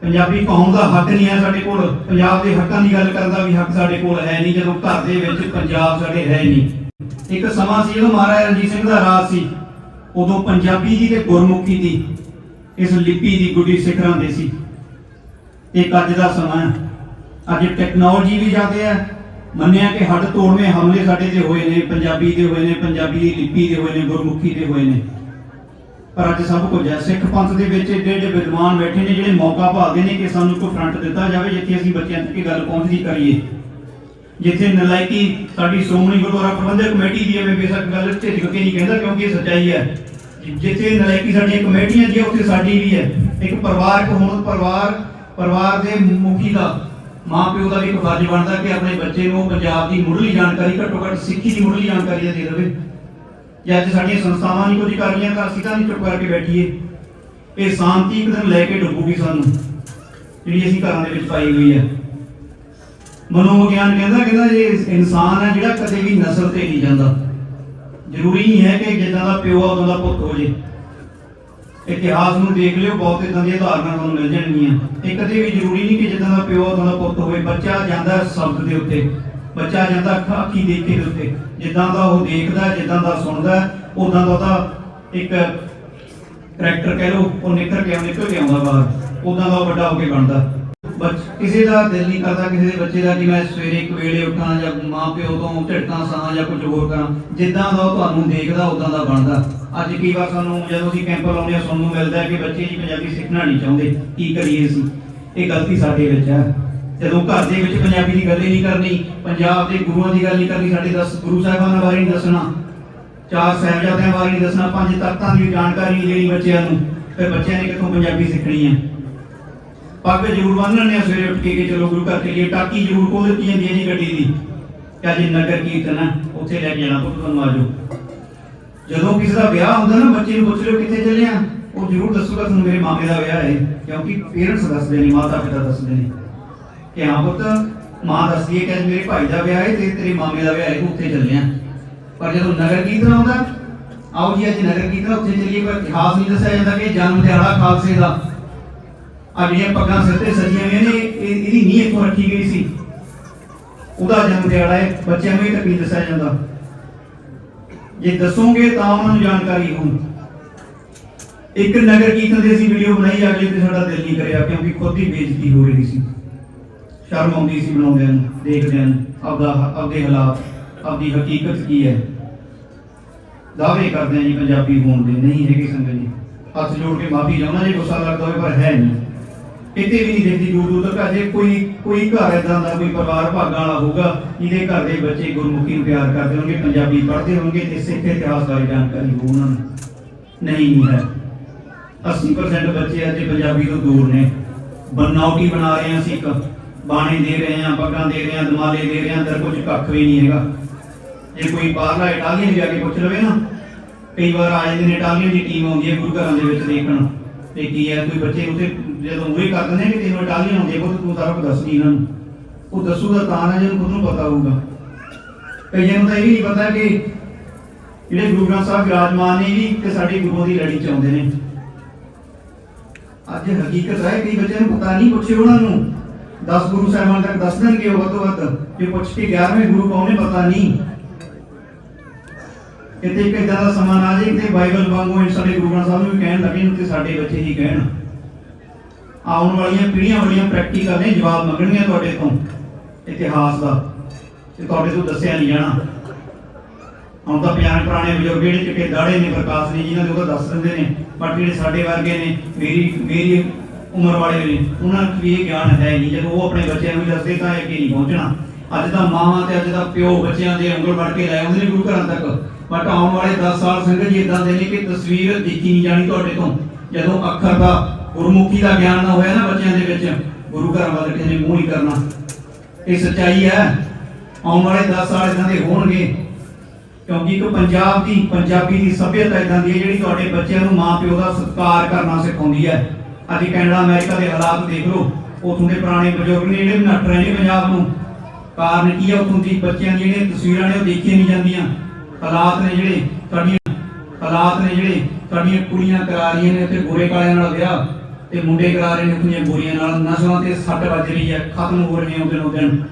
ਪੰਜਾਬੀ ਕੌਮ ਦਾ ਹੱਕ ਨਹੀਂ ਹੈ ਸਾਡੇ ਕੋਲ। ਪੰਜਾਬ ਦੇ ਹੱਕਾਂ ਦੀ ਗੱਲ ਕਰਨ ਦਾ ਵੀ ਹੱਕ ਸਾਡੇ ਕੋਲ ਹੈ ਨਹੀਂ, ਜਦੋਂ ਘਰ ਦੇ ਵਿੱਚ ਪੰਜਾਬ ਸਾਡੇ ਹੈ ਨਹੀਂ। ਇੱਕ ਸਮਾਂ ਸੀ, ਜਦੋਂ ਮਹਾਰਾਜਾ ਰਣਜੀਤ ਸਿੰਘ ਦਾ ਰਾਜ ਸੀ, ਉਦੋਂ ਪੰਜਾਬੀ ਦੀ ਤੇ ਗੁਰਮੁਖੀ ਦੀ, ਇਸ ਲਿਪੀ ਦੀ ਗੁੱਡੀ ਸਿਖਰਾਂ ਦੇ ਸੀ। ਇੱਕ ਅੱਜ ਦਾ ਸਮਾਂ ਹੈ। ਅੱਜ ਟੈਕਨੋਲੋਜੀ ਵੀ ਜ਼ਿਆਦਾ ਹੈ ਮੰਨਿਆ ਕਿ ਹੱਡ ਤੋੜਵੇਂ ਹਮਲੇ ਸਾਡੇ ਤੇ ਹੋਏ ਨੇ, ਪੰਜਾਬੀ ਦੇ ਹੋਏ ਨੇ, ਪੰਜਾਬੀ ਦੀ ਲਿਪੀ ਦੇ ਹੋਏ ਨੇ, ਗੁਰਮੁਖੀ ਦੇ ਹੋਏ ਨੇ। ਪਰ ਅੱਜ ਸਭ ਕੁਝ ਹੈ। ਸਿੱਖ ਪੰਥ ਦੇ ਵਿੱਚ ਏਡੇ ਏਡੇ ਵਿਦਵਾਨ ਬੈਠੇ ਨੇ ਜਿਹੜੇ ਮੌਕਾ ਭਾਲਦੇ ਨੇ ਕਿ ਸਾਨੂੰ ਕੋਈ ਫਰੰਟ ਦਿੱਤਾ ਜਾਵੇ, ਜਿੱਥੇ ਅਸੀਂ ਬੱਚਿਆਂ ਤੱਕ ਗੱਲ ਪਹੁੰਚਦੀ ਕਰੀਏ। ਜਿੱਥੇ ਨਲਾਇਕੀ ਸਾਡੀ ਸ਼੍ਰੋਮਣੀ ਗੁਰਦੁਆਰਾ ਪ੍ਰਬੰਧਕ ਕਮੇਟੀ ਦੀ ਐਵੇਂ ਬੇਸ਼ੱਕ ਗੱਲ ਝਿਜਕ ਕੇ ਨਹੀਂ ਕਹਿੰਦਾ, ਕਿਉਂਕਿ ਇਹ ਸੱਚਾਈ ਹੈ। ਜਿੱਥੇ ਨਲਾਇਕੀ ਸਾਡੀਆਂ ਕਮੇਟੀਆਂ ਦੀ ਉੱਥੇ ਸਾਡੀ ਵੀ ਹੈ। ਇੱਕ ਪਰਿਵਾਰਕ ਹੁਣ ਪਰਿਵਾਰ ਪਰਿਵਾਰ ਦੇ ਮੁਖੀ ਦਾ ਮਾਂ ਪਿਓ ਦਾ ਵੀ ਇੱਕ ਫਰਜ਼ ਬਣਦਾ ਕਿ ਆਪਣੇ ਬੱਚੇ ਨੂੰ ਪੰਜਾਬ ਦੀ ਮੁੱਢਲੀ ਜਾਣਕਾਰੀ ਘੱਟੋ ਘੱਟ ਸਿੱਖੀ ਦੀ ਮੁੱਢਲੀ ਜਾਣਕਾਰੀ ਦੇ ਦੇਵੇ। ਜੇ ਅੱਜ ਸਾਡੀਆਂ ਸੰਸਥਾਵਾਂ ਨਹੀਂ ਕੁਝ ਕਰ ਰਹੀਆਂ, ਤਾਂ ਅਸੀਂ ਤਾਂ ਨਹੀਂ ਚੁੱਪ ਕਰਕੇ ਬੈਠੀਏ। ਇਹ ਸ਼ਾਂਤੀ ਇੱਕ ਦਿਨ ਲੈ ਕੇ ਡੁੱਬੂਗੀ ਸਾਨੂੰ, ਜਿਹੜੀ ਅਸੀਂ ਘਰਾਂ ਦੇ ਵਿੱਚ ਪਾਈ ਹੋਈ ਹੈ। ਮਨੋਵਿਗਿਆਨ ਕਹਿੰਦਾ ਕਹਿੰਦਾ ਇਹ ਇਨਸਾਨ ਹੈ ਜਿਹੜਾ ਕਦੇ ਵੀ ਨਸਲ ਤੇ ਨਹੀਂ ਜਾਂਦਾ, ਜ਼ਰੂਰੀ ਨਹੀਂ ਹੈ ਕਿ ਜਿੱਦਾਂ ਦਾ ਪਿਓ ਆ, ਉਦਾਂ ਦਾ ਪੁੱਤ ਹੋ ਜੇ। ਇਤਿਹਾਸ ਨੂੰ ਦੇਖ ਲਿਓ, ਬਹੁਤ ਇਦਾਂ ਦੀਆਂ ਉਦਾਹਰਨਾਂ ਤੁਹਾਨੂੰ ਮਿਲ ਜਾਣਗੀਆਂ। ਇਹ ਕਦੇ ਵੀ ਜ਼ਰੂਰੀ ਨਹੀਂ ਕਿ ਜਿੱਦਾਂ ਦਾ ਪਿਓ ਉਦਾਂ ਦਾ ਪੁੱਤ ਹੋਵੇ, ਬੱਚਾ ਜਾਂਦਾ ਸ਼ਬਦ ਦੇ ਉੱਤੇ, ਬੱਚਾ ਜਾਂਦਾ ਅੱਖਾਂ ਅੱਖੀ ਦੇਖੇ ਦੇ ਉੱਤੇ। ਜਿੱਦਾਂ ਦਾ ਉਹ ਦੇਖਦਾ, ਜਿੱਦਾਂ ਦਾ ਸੁਣਦਾ, ਉਦਾਂ ਦਾ ਉਹਦਾ ਇੱਕ ਕਰੈਕਟਰ ਕਹਿ ਲਓ, ਉਹ ਨਿਕਲ ਕੇ ਨਿਕਲ ਕੇ ਆਉਂਦਾ ਬਾਹਰ। ਉਦਾਂ ਦਾ ਉਹ ਵੱਡਾ ਹੋ ਕੇ ਬਣਦਾ। ਬੱਚ ਕਿਸੇ ਦਾ ਦਿਲ ਨਹੀਂ ਕਰਦਾ, ਕਿਸੇ ਦੇ ਬੱਚੇ ਦਾ ਕਿ ਮੈਂ ਸਵੇਰੇ ਇੱਕ ਵੇਲੇ ਉੱਠਾਂ ਜਾਂ ਮਾਂ ਪਿਓ ਤੋਂ ਝਟਕਾਂ ਸਾਂ ਜਾਂ ਕੁਝ ਹੋਰ ਕਰਾਂ। ਜਿੱਦਾਂ ਦਾ ਉਹ ਤੁਹਾਨੂੰ ਦੇਖਦਾ, ਉਦਾਂ ਦਾ ਬਣਦਾ। ਅੱਜ ਕਈ ਵਾਰ ਸਾਨੂੰ ਜਦੋਂ ਅਸੀਂ ਕੈਂਪ ਲਾਉਂਦੇ ਆ ਸੁਣਨ ਨੂੰ ਮਿਲਦਾ ਹੈ ਕਿ ਬੱਚੇ ਜੀ ਪੰਜਾਬੀ ਸਿੱਖਣਾ ਨਹੀਂ ਚਾਹੁੰਦੇ। ਕੀ ਕਰੀਏ ਅਸੀਂ? ਇਹ ਗਲਤੀ ਸਾਡੇ ਵਿੱਚ ਹੈ। ਜਦੋਂ ਘਰ ਦੇ ਵਿੱਚ ਪੰਜਾਬੀ ਦੀ ਗੱਲ ਹੀ ਨਹੀਂ ਕਰਨੀ, ਪੰਜਾਬ ਦੇ ਗੁਰੂਆਂ ਦੀ ਗੱਲ ਨਹੀਂ ਕਰਨੀ, ਸਾਡੇ ਦਸ ਗੁਰੂ ਸਾਹਿਬਾਨਾਂ ਬਾਰੇ ਨਹੀਂ ਦੱਸਣਾ। ਚਾਰ ਸਾਹਿਬਜ਼ਾਦਿਆਂ ਬਾਰੇ ਨਹੀਂ ਦੱਸਣਾ, ਪੰਜ ਤਖਤਾਂ ਦੀ ਜਾਣਕਾਰੀ ਨਹੀਂ ਦੇਣੀ ਬੱਚਿਆਂ ਨੂੰ। ਫਿਰ ਬੱਚਿਆਂ ਨੇ ਕਿੱਥੋਂ ਪੰਜਾਬੀ ਸਿੱਖਣੀ ਹੈ? ਪੱਗ ਜ਼ਰੂਰ ਬੰਨ੍ਹਣ ਨੇ ਸਵੇਰੇ ਉੱਠ ਕੇ ਕਿ ਚਲੋ ਗੁਰੂ ਘਰ ਚਲੀਏ। ਟਾਕੀ ਜ਼ਰੂਰ ਖੋਲ ਦਿੱਤੀ ਜਾਂਦੀ ਹੈ ਜੀ ਗੱਡੀ ਦੀ। ਕਿ ਅੱਜ ਨਗਰ ਕੀਰਤਨ ਹੈ, ਉੱਥੇ ਲੈ ਕੇ ਜਾਣਾ, ਪੁੱਤ ਤੁਹਾਨੂੰ ਆਜੋ ਜਦੋਂ ਕਿਸੇ ਦਾ ਵਿਆਹ ਹੁੰਦਾ ਨਾ, ਬੱਚੇ ਨੂੰ ਪੁੱਛ ਲਿਓ ਕਿੱਥੇ ਚੱਲੇ ਆ। ਉਹ ਜ਼ਰੂਰ ਦੱਸੂਗਾ ਤੁਹਾਨੂੰ ਮੇਰੇ ਮਾਮੇ ਦਾ ਵਿਆਹ ਹੈ ਕਿਉਂਕਿ ਪੇਰੈਂਟਸ ਦੱਸਦੇ ਨੇ ਮਾਤਾ ਪਿਤਾ ਦੱਸਦੇ ਨੇ। ਕਿ ਹਾਂ ਪੁੱਤ, ਮਾਂ ਦੱਸਦੀ ਹੈ ਕਿ ਮੇਰੇ ਭਾਈ ਦਾ ਵਿਆਹ ਹੈ ਤੇ ਤੇਰੇ ਮਾਮੇ ਦਾ ਵਿਆਹ ਹੈ, ਤੂੰ ਉੱਥੇ ਚੱਲੇ ਆ। ਪਰ ਜਦੋਂ ਨਗਰ ਕੀਰਤਨ ਆਉਂਦਾ, ਆਓ ਜੀ ਅੱਜ ਨਗਰ ਕੀਰਤਨ, ਉੱਥੇ ਚੱਲੀਏ, ਪਰ ਇਤਿਹਾਸ ਨਹੀਂ ਦੱਸਿਆ ਜਾਂਦਾ ਕਿ ਜਨਮ ਦਿਹਾੜਾ ਖਾਲਸੇ ਦਾ। ਅੱਜ ਜਿਹੜੀਆਂ ਪੱਗਾਂ ਸਿਰ ਤੇ ਸਜੀਆਂ ਹੋਈਆਂ ਨੇ ਇਹਦੀ ਨੀਂਹ ਇੱਥੋਂ ਰੱਖੀ ਗਈ ਸੀ। ਉਹਦਾ ਜਨਮ ਦਿਹਾੜਾ ਹੈ, ਬੱਚਿਆਂ ਨੂੰ ਇਹ ਤੱਕ ਦੱਸਿਆ ਜਾਂਦਾ। ਜੇ ਦੱਸੋਗੇ ਤਾਂ ਉਹਨਾਂ ਨੂੰ ਜਾਣਕਾਰੀ ਹੋਊ। ਇੱਕ ਨਗਰ ਕੀਰਤਨ ਦੀ ਅਸੀਂ ਵੀਡੀਓ ਬਣਾਈ, ਅਗਲੇ ਤੇ ਸਾਡਾ ਦਿਲ ਨਹੀਂ ਕਰਿਆ ਕਿਉਂਕਿ ਖੁਦ ਹੀ ਬੇਇੱਜ਼ਤੀ ਹੋ ਰਹੀ ਸੀ। ਸ਼ਰਮ ਆਉਂਦੀ ਸੀ ਬਣਾਉਂਦਿਆਂ ਨੂੰ, ਦੇਖਦਿਆਂ ਨੂੰ, ਆਪਦਾ ਆਪਦੇ ਹਾਲਾਤ, ਆਪਦੀ ਹਕੀਕਤ ਕੀ ਹੈ। ਦਾਅਵੇ ਕਰਦੇ ਆ ਜੀ ਪੰਜਾਬੀ ਹੋਣ ਦੇ, ਨਹੀਂ ਹੈਗੇ ਸੰਗਤ ਜੀ। ਹੱਥ ਜੋੜ ਕੇ ਮਾਫੀ ਚਾਹੁੰਦਾ ਜੇ, ਗੁੱਸਾ ਲੱਗਦਾ ਹੋਵੇ, ਪਰ ਹੈ ਨਹੀਂ। ਕਿਤੇ ਵੀ ਨਹੀਂ ਦੇਖਦੀ ਦੂਰ ਦੂਰ ਤੱਕ ਅਜੇ ਕੋਈ ਕੋਈ ਘਰ ਇਦਾਂ ਦਾ ਕੋਈ ਪਰਿਵਾਰ ਭਾਗਾਂ ਵਾਲਾ ਹੋਊਗਾ ਜਿਹਦੇ ਘਰ ਦੇ ਬੱਚੇ ਗੁਰਮੁਖੀ ਨੂੰ ਪਿਆਰ ਕਰਦੇ ਹੋਣਗੇ, ਪੰਜਾਬੀ ਪੜ੍ਹਦੇ ਹੋਣਗੇ ਤੇ ਸਿੱਖ ਇਤਿਹਾਸ ਬਾਰੇ ਜਾਣਕਾਰੀ ਹੋ ਉਹਨਾਂ ਨੂੰ। ਨਹੀਂ ਹੈ। 80% ਬੱਚੇ ਅੱਜ ਪੰਜਾਬੀ ਤੋਂ ਦੂਰ ਨੇ। ਬਨਾਵਟੀ ਬਣਾ ਰਹੇ ਹਾਂ ਅਸੀਂ ਇੱਕ। ਬਾਣੇ ਦੇ ਰਹੇ ਹਾਂ, ਪੱਗਾਂ ਦੇ ਰਹੇ ਹਾਂ, ਦਮਾਲੇ ਦੇ ਰਹੇ ਹਾਂ, ਅੰਦਰ ਕੁਝ ਕੱਖ ਵੀ ਨਹੀਂ ਹੈਗਾ। ਜੇ ਕੋਈ ਬਾਹਰਲਾ ਇਟਾਲੀਅਨ ਜਾ ਕੇ ਪੁੱਛ ਲਵੇ ਨਾ, ਕਈ ਵਾਰ ਆ ਜਾਂਦੇ ਨੇ ਇਟਾਲੀਅਨ ਦੀ ਟੀਮ ਆਉਂਦੀ ਹੈ ਗੁਰੂ ਘਰਾਂ ਦੇ ਵਿੱਚ ਦੇਖਣ। ਤੇ ਕੀ ਹੈ, ਕੋਈ ਬੱਚੇ ਉੱਥੇ ਜਦੋਂ ਮੂਹਰੇ ਕਰ ਦਿੰਦੇ ਕਿ ਤੈਨੂੰ ਇਟਾਲੀਅਨ ਆਉਂਦੀ ਪੁੱਤ ਤੂੰ ਸਾਰਾ ਕੁਝ ਦੱਸ ਇਹਨਾਂ ਨੂੰ। ਉਹ ਦੱਸੂਗਾ ਤਾਂ ਨਾ ਜਿਹਨੂੰ ਖੁਦ ਨੂੰ ਪਤਾ ਹੋਊਗਾ। ਕਈਆਂ ਨੂੰ ਤਾਂ ਇਹ ਵੀ ਨਹੀਂ ਪਤਾ ਕਿ ਜਿਹੜੇ ਗੁਰੂ ਗ੍ਰੰਥ ਸਾਹਿਬ ਵਿਰਾਜਮਾਨ ਨੇ ਵੀ ਕਿ ਸਾਡੇ ਗੁਰੂਆਂ ਦੀ ਲੜੀ ਚ ਆਉਂਦੇ ਨੇ। ਅੱਜ ਹਕੀਕਤ ਹੈ, ਕਈ ਬੱਚਿਆਂ ਨੂੰ ਪਤਾ ਨਹੀਂ, ਪੁੱਛੇ ਉਹਨਾਂ ਨੂੰ। 10 ਗੁਰੂ ਸਾਹਿਬਾਨ ਤੱਕ ਦੱਸ ਦੇਣਗੇ ਉਹ ਵੱਧ ਤੋਂ ਵੱਧ ਜੇ ਪੁੱਛ ਕੇ 11ਵੇਂ ਗੁਰੂ ਕੌਣ ਨੇ ਪਤਾ ਨਹੀਂ। ਕਿਤੇ ਇੱਕ ਏਦਾਂ ਦਾ ਸਮਾਂ ਆ ਜਾਏ ਕਿ ਬਾਈਬਲ ਵਾਂਗੂ ਸਾਡੇ ਗੁਰੂ ਗ੍ਰੰਥ ਸਾਹਿਬ ਨੂੰ ਵੀ ਕਹਿਣ ਲੱਗੇ ਤੇ ਸਾਡੇ ਬੱਚੇ ਹੀ ਕਹਿਣ। ਆਉਣ ਵਾਲੀਆਂ ਪੀੜ੍ਹੀਆਂ ਬੜੀਆਂ ਪ੍ਰੈਕਟੀਕਲ ਨੇ ਜਵਾਬ ਮੰਗਣਗੀਆਂ ਤੁਹਾਡੇ ਤੋਂ। ਇਤਿਹਾਸ ਦਾ। ਤੇ ਤੁਹਾਡੇ ਤੋਂ ਦੱਸਿਆ ਨਹੀਂ ਜਾਣਾ। ਹੁਣ ਤਾਂ ਪਿਆਰ ਪੁਰਾਣੇ ਬਜ਼ੁਰਗ ਜਿਹੜੇ ਚਿੱਟੇ ਦਾੜੇ ਨੇ, ਪ੍ਰਕਾਸ਼ ਨੇ ਜਿਨ੍ਹਾਂ ਦੇ ਉਹ ਦੱਸ ਦਿੰਦੇ ਨੇ ਪਰ ਜਿਹੜੇ ਸਾਡੇ ਵਰਗੇ ਨੇ, ਮੇਰੀ ਮੇਰੀ ਉਮਰ ਵਾਲੇ ਨੇ, ਉਹਨਾਂ ਨੂੰ ਵੀ ਇਹ ਗਿਆਨ ਹੈ ਨਹੀਂ। ਜਦੋਂ ਉਹ ਆਪਣੇ ਬੱਚਿਆਂ ਨੂੰ ਦੱਸਦੇ ਤਾਂ ਇਹ ਨਹੀਂ ਪਹੁੰਚਣਾ। ਅੱਜ ਦਾ ਮਾਵਾਂ ਤੇ ਅੱਜ ਦਾ ਪਿਓ ਬੱਚਿਆਂ ਦੇ ਅੰਗਲ ਵੜ ਕੇ ਲੈ ਆਉਂਦੇ ਨੇ ਗੁਰੂ ਘਰਾਂ ਤੱਕ। ਬਟ ਆਉਣ ਵਾਲੇ 10 ਸਾਲ ਸੰਗਤ ਜੀ ਇਦਾਂ ਦੇ ਨੇ ਕਿ ਤਸਵੀਰ ਦੇਖੀ ਨਹੀਂ ਜਾਣੀ ਤੁਹਾਡੇ ਤੋਂ। ਜਦੋਂ ਅੱਖਰ ਦਾ ਗੁਰਮੁਖੀ ਦਾ ਗਿਆਨ ਨਾ ਹੋਇਆ ਨਾ ਬੱਚਿਆਂ ਦੇ ਵਿੱਚ। ਗੁਰੂ ਘਰਾਂ ਵੱਲ ਕਿਸੇ ਨੇ ਮੂੰਹ ਨਹੀਂ ਕਰਨਾ। ਇਹ ਸੱਚਾਈ ਹੈ। ਆਉਣ ਵਾਲੇ 10 ਸਾਲ ਇਦਾਂ ਦੇ ਹੋਣਗੇ। ਕਿਉਂਕਿ ਇੱਕ ਪੰਜਾਬ ਦੀ, ਪੰਜਾਬੀ ਦੀ ਸਭਿਅਤਾ ਇਦਾਂ ਦੀ ਹੈ ਜਿਹੜੀ ਤੁਹਾਡੇ ਬੱਚਿਆਂ ਨੂੰ ਮਾਪਿਓ ਦਾ ਸਤਿਕਾਰ ਕਰਨਾ ਸਿਖਾਉਂਦੀ ਹੈ। ਅੱਜ ਕੈਨੇਡਾ, ਅਮਰੀਕਾ ਦੇ ਹਾਲਾਤ ਦੇਖ ਲਓ। ਉਥੋਂ ਦੇ ਪੁਰਾਣੇ ਬਜ਼ੁਰਗ ਨੇ ਜਿਹੜੇ ਨੱਟ ਰਹੇ ਨੇ ਪੰਜਾਬ ਨੂੰ। ਕਾਰਨ ਕੀ ਹੈ? ਉਥੋਂ ਦੀ ਬੱਚਿਆਂ ਦੀਆਂ ਜਿਹੜੀਆਂ ਤਸਵੀਰਾਂ ਨੇ ਉਹ ਦੇਖੀਆਂ ਨਹੀਂ ਜਾਂਦੀਆਂ। ਹਾਲਾਤ ਨੇ ਜਿਹੜੇ ਸਾਡੀਆਂ ਹਾਲਾਤ ਨੇ ਜਿਹੜੇ ਸਾਡੀਆਂ ਕੁੜੀਆਂ ਕਰਾ ਰਹੀਆਂ ਨੇ ਉੱਥੇ ਗੋਰੇ ਕਾਲਿਆਂ ਨਾਲ ਵਿਆਹ। ਤੇ ਮੁੰਡੇ ਕਰਾ ਰਹੇ ਨੇ ਆਪਣੀਆਂ ਗੋਰੀਆਂ ਨਾਲ। ਨਸਲਾਂ ਤੇ ਸੱਟ ਵੱਜ ਰਹੀ ਹੈ, ਖਤਮ ਹੋ ਰਹੀਆਂ ਦਿਨੋਂ ਦਿਨ।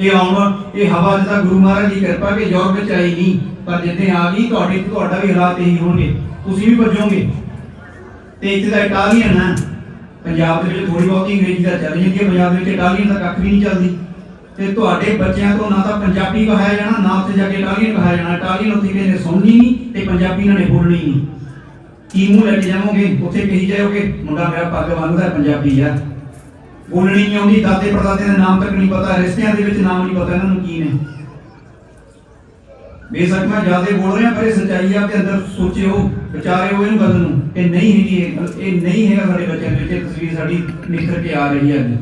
ਇਹ ਆਉਣ ਇਹ ਹਵਾ ਜਿਹਦਾ ਗੁਰੂ ਮਹਾਰਾਜ ਦੀ ਕਿਰਪਾ ਕਿ ਯੂਰਪ ਵਿੱਚ ਆਈ ਨਹੀਂ, ਪਰ ਜਿੱਥੇ ਆ ਗਈ, ਤੁਹਾਡੇ ਤੁਹਾਡਾ ਵੀ ਹਾਲਾਤ ਇਹੀ ਹੋਣਗੇ। ਤੁਸੀਂ ਵੀ ਵੱਜੋਗੇ ਤੇ ਇੱਥੇ ਦਾ ਇਟਾਲੀਅਨ ਹੈ। ਪੰਜਾਬ ਦੇ ਵਿੱਚ ਥੋੜੀ ਬਹੁਤੀ ਅੰਗਰੇਜ਼ੀ ਦਾ ਚੱਲ ਜਾਂਦੀ ਹੈ। ਪੰਜਾਬ ਦੇ ਵਿੱਚ ਇਟਾਲੀਅਨ ਦਾ ਕੱਖ ਵੀ ਨਹੀਂ ਚੱਲਦੀ। ਤੇ ਤੁਹਾਡੇ ਬੱਚਿਆਂ ਤੋਂ ਨਾ ਤਾਂ ਪੰਜਾਬੀ ਕਹਾਇਆ ਜਾਣਾ, ਨਾ ਉੱਥੇ ਜਾ ਕੇ ਇਟਾਲੀਅਨ ਕਹਾਇਆ ਜਾਣਾ। ਇਟਾਲੀਅਨ ਉੱਥੇ ਕਿਸੇ ਨੇ, ਸੁਣਨੀ ਨਹੀਂ ਤੇ ਪੰਜਾਬੀ ਇਹਨਾਂ ਨੇ ਬੋਲਣੀ ਨਹੀਂ। ਕੀ ਮੂੰਹ ਲੈ ਕੇ ਜਾਵੋਗੇ, ਉੱਥੇ ਕਹੀ ਜਾਓਗੇ ਮੁੰਡਾ ਮੇਰਾ ਪੱਗ ਬੰਨਦਾ, ਪੰਜਾਬੀ ਆ। ਬੋਲਣੀ ਨਹੀਂ ਆਉਂਦੀ, ਦਾਦੇ ਪੜਦਾਦੇ ਦੇ ਨਾਮ ਤੱਕ ਨਹੀਂ ਪਤਾ, ਰਿਸ਼ਤਿਆਂ ਦੇ ਵਿੱਚ ਨਾਮ ਨਹੀਂ ਪਤਾ ਇਹਨਾਂ ਨੂੰ ਕੀ ਨੇ। ਬੇਸ਼ੱਕ ਮੈਂ ਜ਼ਿਆਦਾ ਬੋਲ ਰਿਹਾ, ਪਰ ਇਹ ਸੱਚਾਈ ਆ ਤੇ ਅੰਦਰ ਸੋਚਿਓ, ਵਿਚਾਰਿਓ ਇਹਨੂੰ ਗੱਲ ਨੂੰ। ਇਹ ਨਹੀਂ ਹੈਗੀ, ਇਹ ਨਹੀਂ ਹੈਗਾ ਸਾਡੇ ਬੱਚਿਆਂ ਦੇ ਵਿੱਚ ਤਸਵੀਰ ਸਾਡੀ ਨਿਖਰ ਕੇ ਆ ਰਹੀ ਹੈ ਅੱਜ।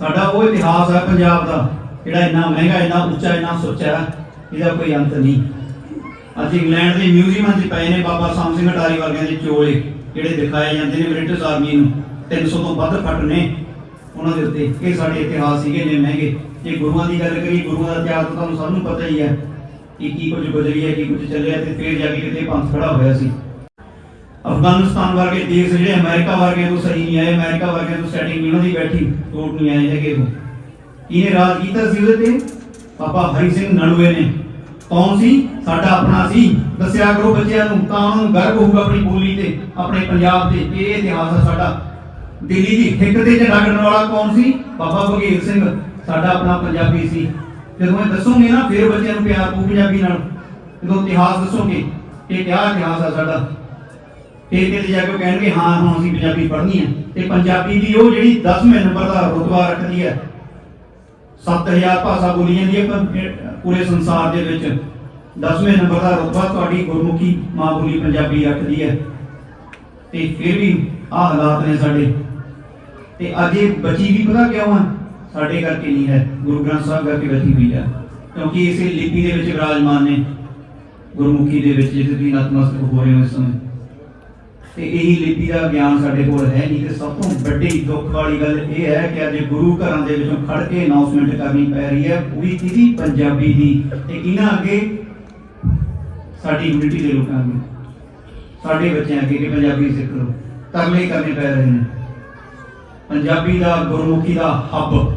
ਸਾਡਾ ਉਹ ਇਤਿਹਾਸ ਹੈ ਪੰਜਾਬ ਦਾ, ਜਿਹੜਾ ਇੰਨਾ ਮਹਿੰਗਾ, ਇੰਨਾ ਉੱਚਾ, ਇੰਨਾ ਸੁੱਚਾ, ਇਹਦਾ ਕੋਈ ਅੰਤ ਨਹੀਂ। ਅੱਜ ਇੰਗਲੈਂਡ ਦੇ ਮਿਊਜ਼ੀਅਮਾਂ 'ਚ ਪਏ ਨੇ ਬਾਬਾ ਸਾਮ ਸਿੰਘ ਅਟਾਰੀ ਵਰਗਿਆਂ ਦੇ ਚੋਲੇ, ਜਿਹੜੇ ਦਿਖਾਏ ਜਾਂਦੇ ਨੇ ਬ੍ਰਿਟਿਸ਼ ਆਰਮੀ ਨੂੰ। 300 ਤੋਂ ਵੱਧ ਫੱਟ ਨੇ ਉਹਨਾਂ ਦੇ ਉੱਤੇ। ਇਹ ਸਾਡੇ ਇਤਿਹਾਸ ਸੀਗੇ ਨੇ ਮਹਿੰਗੇ। ਜੇ ਗੁਰੂਆਂ ਦੀ ਗੱਲ ਕਰੀ ਗੁਰੂਆਂ ਦਾ ਇਤਿਹਾਸ ਤੁਹਾਨੂੰ ਸਭ ਨੂੰ ਪਤਾ ਹੀ ਹੈ ਕਿ ਕੀ ਕੁਝ ਗੁਜ਼ਰੀ ਕੀ ਕੁਝ ਚੱਲਿਆ ਤੇ ਫੇਰ ਜਾ ਕੇ ਕਿਤੇ ਪੰਥ ਖੜਾ ਹੋਇਆ ਸੀ। ਅਫਗਾਨਿਸਤਾਨ ਵਰਗੇ ਦੇਸ਼ ਜਿਹੜੇ ਅਮਰੀਕਾ ਵਰਗੇ ਤੋਂ ਸਹੀ ਨਹੀਂ ਆਏ, ਅਮਰੀਕਾ ਵਰਗੇ ਤੋਂ ਸੈਟਿੰਗ ਉਹਨਾਂ ਦੀ ਬੈਠੀ ਟੋਟ ਨਹੀਂ ਆਏ ਹੈਗੇ ਉਹ। ਇਹਨੇ ਰਾਜ ਕੀਤਾ ਸੀ ਉਹਦੇ ਤੇ? ਬਾਬਾ ਹਰੀ ਸਿੰਘ ਨਲੂਏ ਨੇ। ਕੌਣ ਸੀ? ਸਾਡਾ ਆਪਣਾ ਸੀ। ਦੱਸਿਆ ਕਰੋ ਬੱਚਿਆਂ ਨੂੰ, ਤਾਂ ਉਹਨਾਂ ਨੂੰ ਗਰਵ ਹੋਊਗਾ ਆਪਣੀ ਬੋਲੀ ਤੇ, ਆਪਣੇ ਪੰਜਾਬ ਤੇ ਇਹ ਇਤਿਹਾਸ ਹੈ ਸਾਡਾ। ਦਿੱਲੀ ਦੀ ਹਿੱਕ ਤੇ ਝੰਡਾ ਵਾਲਾ ਕੌਣ ਸੀ? ਬਾਬਾ ਬਘੇਲ ਸਿੰਘ। ਸਾਡਾ ਆਪਣਾ ਪੰਜਾਬੀ ਸੀ। ਜਦੋਂ ਇਹ ਦੱਸੋਗੇ ਨਾ, ਫਿਰ ਬੱਚਿਆਂ ਨੂੰ ਪਿਆਰ ਪੂ ਪੰਜਾਬੀ ਨਾਲ। ਜਦੋਂ ਇਤਿਹਾਸ ਦੱਸੋਗੇ, ਇਹ ਕਿਆ ਇਤਿਹਾਸ ਆ ਸਾਡਾ? ਫਿਰ ਕਿਤੇ ਜਾ ਕੇ ਉਹ ਕਹਿਣਗੇ, ਹਾਂ, ਹੁਣ ਅਸੀਂ ਪੰਜਾਬੀ ਪੜ੍ਹਨੀ ਹੈ ਤੇ ਪੰਜਾਬੀ ਦੀ ਉਹ ਜਿਹੜੀ 10ਵੇਂ ਨੰਬਰ ਦਾ ਰੁਤਬਾ ਰੱਖਦੀ ਹੈ 7000 ਭਾਸ਼ਾ ਬੋਲੀ ਜਾਂਦੀ ਹੈ ਪੂਰੇ ਸੰਸਾਰ ਦੇ ਵਿੱਚ। 10ਵੇਂ ਨੰਬਰ ਦਾ ਰੁਤਬਾ ਤੁਹਾਡੀ ਗੁਰਮੁਖੀ ਮਾਂ ਬੋਲੀ ਪੰਜਾਬੀ ਰੱਖਦੀ ਹੈ। ਤੇ ਫਿਰ ਵੀ ਆਹ ਹਾਲਾਤ ਨੇ ਸਾਡੇ। ਤੇ ਅੱਜ ਇਹ ਬਚੀ ਵੀ ਪਤਾ ਕਿਉਂ ਆ? ਸਾਡੇ ਕਰਕੇ ਨਹੀਂ ਹੈ। ਗੁਰੂ ਗ੍ਰੰਥ ਸਾਹਿਬ ਕਰਕੇ ਬਚੀ ਹੋਈ ਹੈ। ਕਿਉਂਕਿ ਇਸੇ ਲਿਪੀ ਦੇ ਵਿੱਚ ਵਿਰਾਜਮਾਨ ਨੇ। ਗੁਰਮੁਖੀ ਦੇ ਵਿੱਚ ਜਿਸ ਦੀ ਨਤਮਸਤਕ ਹੋ ਰਹੇ ਹੋ ਇਸ ਸਮੇਂ। ਤੇ ਇਹੀ ਲਿਪੀ ਦਾ ਗਿਆਨ ਸਾਡੇ ਕੋਲ ਹੈ ਨਹੀਂ ਤੇ ਸਭ ਤੋਂ ਵੱਡੀ ਦੁੱਖ ਵਾਲੀ ਗੱਲ ਇਹ ਹੈ ਕਿ ਅੱਜ ਗੁਰੂ ਘਰਾਂ ਦੇ ਵਿੱਚੋਂ ਖੜ ਕੇ ਅਨਾਉਂਸਮੈਂਟ ਕਰਨੀ ਪੈ ਰਹੀ ਹੈ। ਪੂਰੀ ਵੀ ਕਿਹਦੀ ਪੰਜਾਬੀ ਦੀ ਤੇ ਕਿਹਨਾਂ ਅੱਗੇ ਸਾਡੀ ਯੂਨਿਟੀ ਦੇ ਲੋਕਾਂ ਅੱਗੇ ਸਾਡੇ ਬੱਚਿਆਂ ਅੱਗੇ ਕਿ ਪੰਜਾਬੀ ਸਿੱਖ ਲਓ। ਤਰਲੇ ਕਰਨੇ ਪੈ ਰਹੇ ਨੇ। ਪੰਜਾਬੀ ਦਾ ਗੁਰਮੁਖੀ ਦਾ ਹੱਬ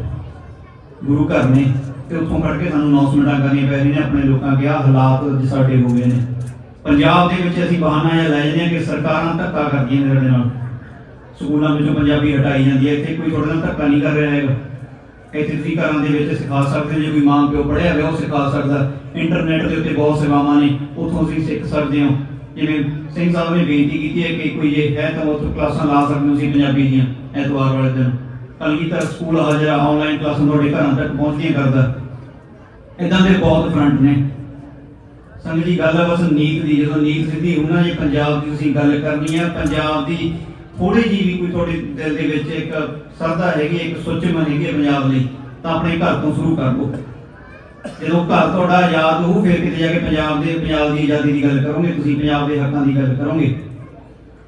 ਗੁਰੂ ਘਰ ਨੇ ਤੇ ਉੱਥੋਂ ਕੱਢ ਕੇ ਸਾਨੂੰ ਅਨਾਉਂਸਮੈਂਟਾਂ ਕਰਨੀਆਂ ਪੈ ਰਹੀਆਂ ਨੇ ਆਪਣੇ ਲੋਕਾਂ ਕਿਹਾ ਹਾਲਾਤ ਅੱਜ ਸਾਡੇ ਹੋ ਗਏ ਨੇ। ਪੰਜਾਬ ਦੇ ਵਿੱਚ ਅਸੀਂ ਬਹਾਨਾ ਇਹ ਲੈ ਜਾਂਦੇ ਹਾਂ ਕਿ ਸਰਕਾਰਾਂ ਧੱਕਾ ਕਰਦੀਆਂ ਨੇ ਸਾਡੇ ਨਾਲ। ਸਕੂਲਾਂ ਵਿੱਚੋਂ ਪੰਜਾਬੀ ਹਟਾਈ ਜਾਂਦੀ ਹੈ। ਇੱਥੇ ਕੋਈ ਤੁਹਾਡੇ ਨਾਲ ਧੱਕਾ ਨਹੀਂ ਕਰ ਰਿਹਾ ਹੈਗਾ। ਇੱਥੇ ਤੁਸੀਂ ਘਰਾਂ ਦੇ ਵਿੱਚ ਸਿਖਾ ਸਕਦੇ ਹੋ। ਜੇ ਕੋਈ ਮਾਂ ਪਿਓ ਪੜ੍ਹਿਆ ਹੋਇਆ, ਉਹ ਸਿਖਾ ਸਕਦਾ। ਇੰਟਰਨੈਟ ਦੇ ਉੱਤੇ ਬਹੁਤ ਸੇਵਾਵਾਂ ਨੇ। ਉੱਥੋਂ ਤੁਸੀਂ ਸਿੱਖ ਸਕਦੇ ਹੋ। ਜਿਵੇਂ ਸਿੰਘ ਸਾਹਿਬ ਨੇ ਬੇਨਤੀ ਕੀਤੀ ਹੈ ਕਿ ਕੋਈ ਜੇ ਹੈ ਤਾਂ ਉੱਥੇ ਕਲਾਸਾਂ ਲਾ ਸਕਦੇ ਹੋ ਤੁਸੀਂ ਪੰਜਾਬੀ ਦੀਆਂ ਐਤਵਾਰ ਵਾਲੇ ਦਿਨ। ਕਲਗੀਧਰ ਸਕੂਲ ਹਾਜ਼ਰਾ ਆਨਲਾਈਨ ਕਲਾਸਾਂ ਤੁਹਾਡੇ ਘਰਾਂ ਤੱਕ ਪਹੁੰਚਦੀਆਂ ਕਰਦਾ। ਇਦਾਂ ਦੇ ਬਹੁਤ ਫਰੰਟ ਨੇ। ਸੰਗਤ ਜੀ, ਗੱਲ ਹੈ ਬਸ ਨੀਤ ਦੀ। ਜਦੋਂ ਨੀਤ ਸਿੱਧੀ ਹੋਣਾ ਜੇ ਪੰਜਾਬ ਦੀ ਤੁਸੀਂ ਗੱਲ ਕਰਨੀ ਹੈ ਪੰਜਾਬ ਦੀ ਥੋੜੀ ਜੀ ਵੀ ਕੋਈ ਤੁਹਾਡੇ ਦਿਲ ਦੇ ਵਿੱਚ ਇੱਕ ਸਰਦਾ ਹੈਗੀ, ਇੱਕ ਸੁੱਚਮਨ ਹੈਗੀ ਹੈ ਪੰਜਾਬ ਲਈ, ਤਾਂ ਆਪਣੇ ਘਰ ਤੋਂ ਸ਼ੁਰੂ ਕਰ ਲਓ ਜਦੋਂ ਘਰ ਤੁਹਾਡਾ ਆਜ਼ਾਦ ਹੋਊ, ਫਿਰ ਕਿਤੇ ਜਾ ਕੇ ਪੰਜਾਬ ਦੇ, ਪੰਜਾਬ ਦੀ ਆਜ਼ਾਦੀ ਦੀ ਗੱਲ ਕਰੋਗੇ, ਤੁਸੀਂ ਪੰਜਾਬ ਦੇ ਹੱਕਾਂ ਦੀ ਗੱਲ ਕਰੋਗੇ।